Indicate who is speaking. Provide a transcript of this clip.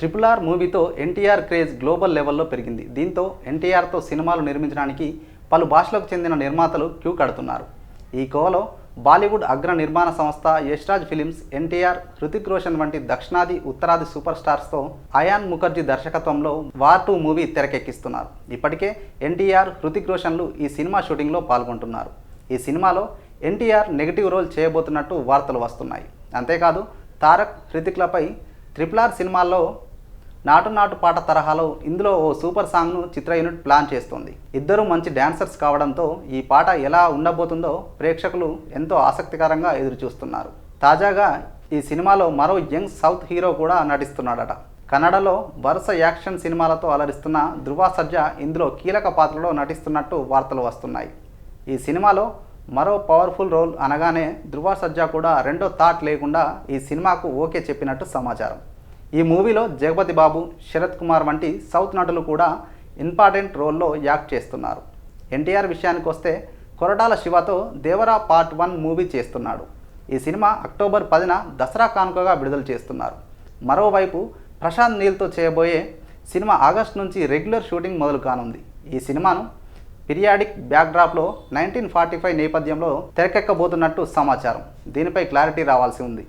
Speaker 1: Triple R మూవీతో NTR craze global లెవెల్లో పెరిగింది. దీంతో ఎన్టీఆర్తో సినిమాలు నిర్మించడానికి పలు భాషలకు చెందిన నిర్మాతలు క్యూ కడుతున్నారు. ఈ కోవలో బాలీవుడ్ అగ్ర నిర్మాణ సంస్థ యష్రాజ్ ఫిలిమ్స్ ఎన్టీఆర్ హృతిక్ రోషన్ వంటి దక్షిణాది ఉత్తరాది సూపర్ స్టార్స్తో అయాన్ ముఖర్జీ దర్శకత్వంలో వార్ టూ మూవీ తెరకెక్కిస్తున్నారు. ఇప్పటికే ఎన్టీఆర్ హృతిక్ రోషన్లు ఈ సినిమా షూటింగ్లో పాల్గొంటున్నారు. ఈ సినిమాలో ఎన్టీఆర్ నెగిటివ్ రోల్ చేయబోతున్నట్టు వార్తలు వస్తున్నాయి. అంతేకాదు తారక్ హృతిక్లపై ట్రిపుల్ ఆర్ సినిమాల్లో నాటు నాటు పాట తరహాలో ఇందులో ఓ సూపర్ సాంగ్ను చిత్ర యూనిట్ ప్లాన్ చేస్తోంది. ఇద్దరు మంచి డ్యాన్సర్స్ కావడంతో ఈ పాట ఎలా ఉండబోతుందో ప్రేక్షకులు ఎంతో ఆసక్తికరంగా ఎదురుచూస్తున్నారు. తాజాగా ఈ సినిమాలో మరో యంగ్ సౌత్ హీరో కూడా నటిస్తున్నాడట. కన్నడలో వరుస యాక్షన్ సినిమాలతో అలరిస్తున్న ధృవ సజ్జా ఇందులో కీలక పాత్రలో నటిస్తున్నట్టు వార్తలు వస్తున్నాయి. ఈ సినిమాలో మరో పవర్ఫుల్ రోల్ అనగానే ధృవ సజ్జా కూడా రెండో థాట్ లేకుండా ఈ సినిమాకు ఓకే చెప్పినట్టు సమాచారం. ఈ మూవీలో జగపతి బాబు శరత్ కుమార్ వంటి సౌత్ నటులు కూడా ఇంపార్టెంట్ రోల్లో యాక్ట్ చేస్తున్నారు. ఎన్టీఆర్ విషయానికి వస్తే కొరటాల శివతో దేవరా పార్ట్ వన్ మూవీ చేస్తున్నాడు. ఈ సినిమా అక్టోబర్ పదిన దసరా కానుకగా విడుదల చేస్తున్నారు. మరోవైపు ప్రశాంత్ నీల్తో చేయబోయే సినిమా ఆగస్ట్ నుంచి రెగ్యులర్ షూటింగ్ మొదలు కానుంది. ఈ సినిమాను పిరియాడిక్ బ్యాక్డ్రాప్లో నైన్టీన్ ఫార్టీ ఫైవ్ నేపథ్యంలో తెరకెక్కబోతున్నట్టు సమాచారం. దీనిపై క్లారిటీ రావాల్సి ఉంది.